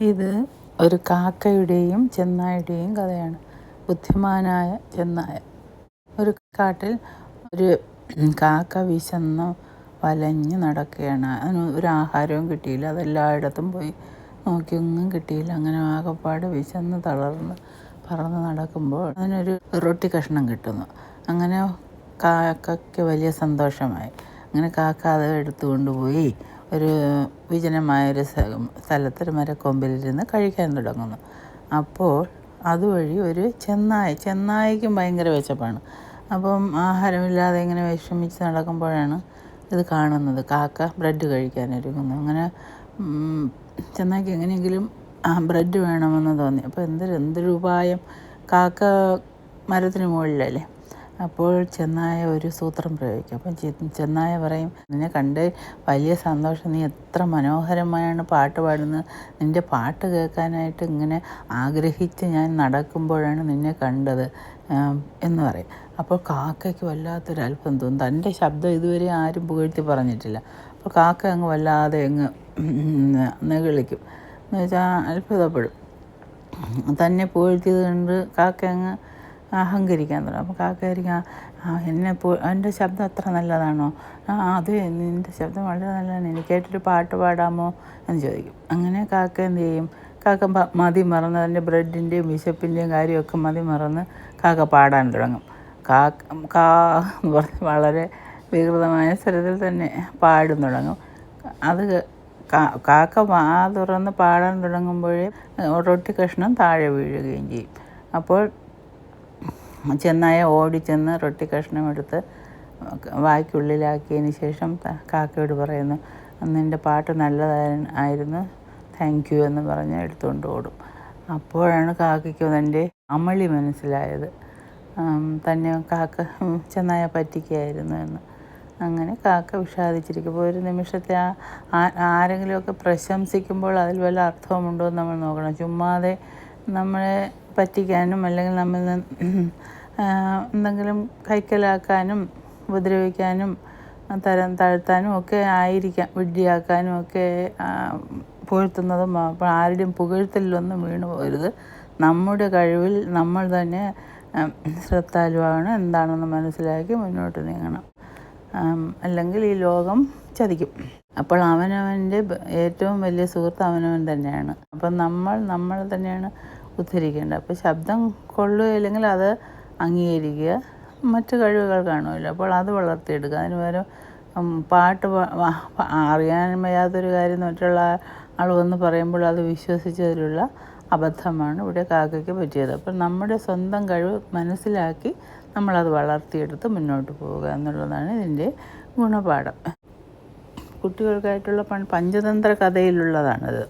ഇത് ഒരു കാക്കയുടെയും ചെന്നായുടെയും കഥയാണ്. ബുദ്ധിമാനായ ചെന്നായ. ഒരു കാട്ടിൽ ഒരു കാക്ക വിശന്ന് വലഞ്ഞ് നടക്കുകയാണ്. അതിന് ഒരു ആഹാരവും കിട്ടിയില്ല. അതെല്ലായിടത്തും പോയി നോക്കിയൊന്നും കിട്ടിയില്ല. അങ്ങനെ ആകപ്പാട് വിശന്ന് തളർന്ന് പറന്ന് നടക്കുമ്പോൾ അതിനൊരു റൊട്ടി കഷ്ണം കിട്ടുന്നു. അങ്ങനെ കാക്കയ്ക്ക് വലിയ സന്തോഷമായി. അങ്ങനെ കാക്ക അത് എടുത്തുകൊണ്ട് പോയി. ഒരു വിജനമായൊരു സ്ഥലത്ത് ഒരു മരക്കൊമ്പിലിരുന്ന് കഴിക്കാൻ തുടങ്ങുന്നു. അപ്പോൾ അതുവഴി ഒരു ചെന്നായ ചെന്നായക്കും ഭയങ്കര വിശപ്പാണ്. അപ്പം ആഹാരമില്ലാതെ ഇങ്ങനെ വിഷമിച്ച് നടക്കുമ്പോഴാണ് ഇത് കാണുന്നത്. കാക്ക ബ്രെഡ് കഴിക്കാനൊരുങ്ങുന്നു. അങ്ങനെ ചെന്നായ്ക്ക് എങ്ങനെയെങ്കിലും ആ ബ്രെഡ് വേണമെന്ന് തോന്നി. അപ്പോൾ എന്തൊരു എന്തൊരു ഉപായം. കാക്ക മരത്തിന് മുകളിലല്ലേ? അപ്പോൾ ചെന്നായ ഒരു സൂത്രം പ്രയോഗിക്കും. അപ്പം ചെന്നായ പറയും നിന്നെ കണ്ട് വലിയ സന്തോഷം. നീ എത്ര മനോഹരമായാണ് പാട്ട് പാടുന്നത്. നിന്റെ പാട്ട് കേൾക്കാനായിട്ട് ഇങ്ങനെ ആഗ്രഹിച്ച് ഞാൻ നടക്കുമ്പോഴാണ് നിന്നെ കണ്ടത്. എന്ന് പറയും. അപ്പോൾ കാക്കയ്ക്ക് വല്ലാത്തൊരു അല്പം തോന്നും. തന്റെ ശബ്ദം ഇതുവരെ ആരും പുകഴ്ത്തി പറഞ്ഞിട്ടില്ല. അപ്പോൾ കാക്ക അങ്ങ് വല്ലാതെ അങ്ങ് നികളിക്കും എന്ന് വെച്ചാൽ അത്ഭുതപ്പെടും. തന്നെ പുകഴ്ത്തിയത് കൊണ്ട് കാക്ക അങ്ങ് അഹങ്കരിക്കാൻ തുടങ്ങും. അപ്പോൾ കാക്കയായിരിക്കും ആ എന്നെ പോ എന്റെ ശബ്ദം അത്ര നല്ലതാണോ? ആ അതെ നിന്റെ ശബ്ദം വളരെ നല്ലതാണ്. എനിക്കായിട്ടൊരു പാട്ട് പാടാമോ? എന്ന് ചോദിക്കും. അങ്ങനെ കാക്ക എന്ത് ചെയ്യും? കാക്ക മതി മറന്ന് അതിന്റെ ബ്രെഡിന്റെയും വിശപ്പിന്റെയും കാര്യമൊക്കെ മതി മറന്ന് കാക്ക പാടാൻ തുടങ്ങും. കാ കാ എന്ന് പറഞ്ഞ് വളരെ വികൃതമായ സ്വരത്തിൽ തന്നെ പാടും തുടങ്ങും. അത് കാക്ക വാ തുറന്ന് പാടാൻ തുടങ്ങുമ്പോഴേ റൊട്ടി കഷ്ണം താഴെ വീഴുകയും ചെയ്യും. അപ്പോൾ ചെന്നായ ഓടി ഓടിച്ചെന്ന് റൊട്ടി കഷ്ണം എടുത്ത് വായ്ക്കുള്ളിലാക്കിയതിന് ശേഷം കാക്കയോട് പറയുന്നു നിന്റെ പാട്ട് നല്ലതായിരുന്നു താങ്ക് യു എന്ന് പറഞ്ഞ് എടുത്തുകൊണ്ട് ഓടും. അപ്പോഴാണ് കാക്കയ്ക്ക് തന്റെ അമളി മനസ്സിലായത്. തന്നെ കാക്ക ചെന്നായ പറ്റിക്കായിരുന്നു എന്ന്. അങ്ങനെ കാക്ക വിഷാദിച്ചിരിക്കുമ്പോൾ ഒരു നിമിഷത്തെ ആ ആരെങ്കിലുമൊക്കെ പ്രശംസിക്കുമ്പോൾ അതിൽ വല്ല അർത്ഥവുമുണ്ടോ എന്ന് നമ്മൾ നോക്കണം. ചുമ്മാതെ നമ്മളെ പറ്റിക്കാനും അല്ലെങ്കിൽ നമ്മൾ എന്തെങ്കിലും കൈക്കലാക്കാനും ഉപദ്രവിക്കാനും തരം താഴ്ത്താനും ഒക്കെ ആയിരിക്കാം വിഡ്ഢിയാക്കാനും ഒക്കെ പുകഴ്ത്തുന്നതും അപ്പോൾ ആരുടെയും പുകഴ്ത്തലിലൊന്നും വീണു പോകരുത്. നമ്മുടെ കഴിവിൽ നമ്മൾ തന്നെ ശ്രദ്ധാലുവാണ് എന്താണെന്ന് മനസ്സിലാക്കി മുന്നോട്ട് നീങ്ങണം. അല്ലെങ്കിൽ ഈ ലോകം ചതിക്കും. അപ്പോൾ അവനവന്റെ ഏറ്റവും വലിയ സുഹൃത്ത് അവനവൻ തന്നെയാണ്. അപ്പം നമ്മൾ നമ്മൾ തന്നെയാണ് ഉദ്ധരിക്കേണ്ടത്. അപ്പോൾ ശബ്ദം കൊള്ളുകയില്ലെങ്കിൽ അത് അംഗീകരിക്കുക. മറ്റു കഴിവുകൾ കാണുമല്ലോ. അപ്പോൾ അത് വളർത്തിയെടുക്കുക. അതിന് പകരം പാട്ട് അറിയാൻ വയ്യാത്തൊരു കാര്യം മറ്റുള്ള ആൾ വന്ന് പറയുമ്പോൾ അത് വിശ്വസിച്ചതിലുള്ള അബദ്ധമാണ് ഇവിടെ കാക്കയ്ക്ക് പറ്റിയത്. അപ്പം നമ്മുടെ സ്വന്തം കഴിവ് മനസ്സിലാക്കി നമ്മളത് വളർത്തിയെടുത്ത് മുന്നോട്ട് പോവുക എന്നുള്ളതാണ് ഇതിന്റെ ഗുണപാഠം. കുട്ടികൾക്കായിട്ടുള്ള പഞ്ചതന്ത്ര കഥയിലുള്ളതാണിത്.